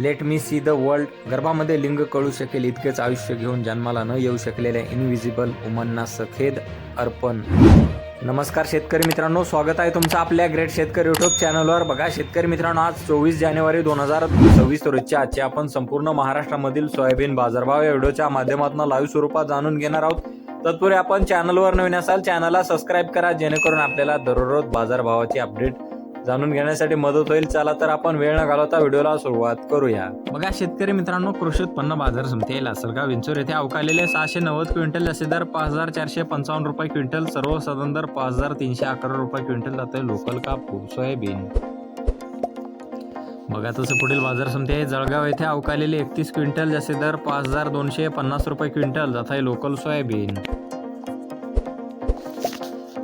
Let me see the world गर्भामध्ये लिंग कळू शकेल इतकेच आयुष्य घेऊन जन्माला न येऊ शकलेल्या इनव्हिजिबल वुमनना सखेद अर्पण. नमस्कार शेतकरी मित्रांनो स्वागत आहे तुमचं आपल्या ग्रेट शेतकरी युट्यूब चॅनलवर बघा शेतकरी मित्रांनो आज चोवीस जानेवारी दोन हजार सव्वीस रोजच्या आजचे आपण संपूर्ण महाराष्ट्रामधील सोयाबीन बाजारभाव या व्हिडिओच्या माध्यमातून लाईव्ह स्वरूपात जाणून घेणार आहोत. तत्पूर्वी आपण चॅनलवर नवीन असाल चॅनलला सबस्क्राईब करा जेणेकरून आपल्याला दररोज बाजारभावाची अपडेट जाणून घेण्यासाठी मदत होईल. चला तर आपण वेळ न घालवता व्हिडिओला सुरुवात करूया. बघा शेतकरी मित्रांनो कृषी उत्पन्न बाजार समिती सरगाव विंचूर येथे अवकालेले सहाशे नव्वद क्विंटल लसीदार दर पाच हजार चारशे पंचावन्न रुपये क्विंटल सर्व सदन दर पाच हजार तीनशे अकरा रुपये क्विंटल जाते लोकल कापूस सोयाबीन. बघा तसं पुढील बाजार समिती आहे. जळगाव येथे अवकालेले एकतीस क्विंटल जसे दर पाच हजार दोनशे पन्नास रुपये क्विंटल जात आहे लोकल सोयाबीन.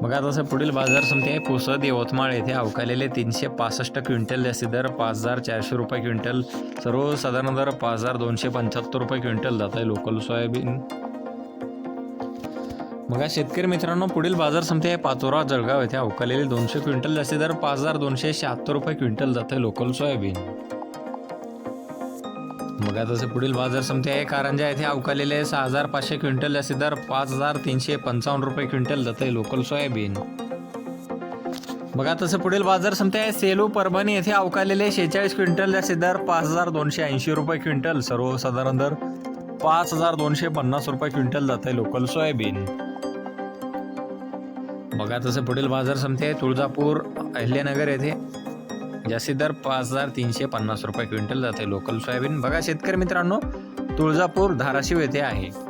बघा तसं पुढील बाजार समिती आहे पुसद यवतमाळ येथे अवकालेले तीनशे पासष्ट क्विंटल जास्ती दर पाच हजार चारशे रुपये क्विंटल. सर्वसाधारण दर पाच हजार दोनशे पंच्याहत्तर रुपये क्विंटल जात आहे लोकल सोयाबीन. बघा शेतकरी मित्रांनो पुढील बाजार समिती आहे पाचोरा जळगाव येथे अवकालेले दोनशे क्विंटल जास्ती दर पाच हजार दोनशे शहात्तर रुपये क्विंटल जात आहे लोकल सोयाबीन. बघा तसं पुढील बाजार समते आहे. कारंजा येथे अवकालेले सहा हजार पाचशे क्विंटल असे दर पाच हजार तीनशे पंचावन्न रुपये क्विंटल जात आहे लोकल सोयाबीन. बघा तसं पुढील बाजार समते आहे. सेलू परभणी येथे अवकालेले शेहेचाळीस क्विंटल जास्त दर पाच हजार दोनशे ऐंशी रुपये क्विंटल. सर्वसाधारण दर पाच हजार दोनशे पन्नास रुपये क्विंटल जात आहे लोकल सोयाबीन. बघा तसं पुढील बाजार समिती आहे. तुळजापूर अहिल्यानगर येथे जास्तीत दर पाच हजार तीनशे पन्नास रुपये क्विंटल जाते लोकल सोयाबीन. बघा शेतकरी मित्रांनो तुळजापूर धाराशिव येथे आहे.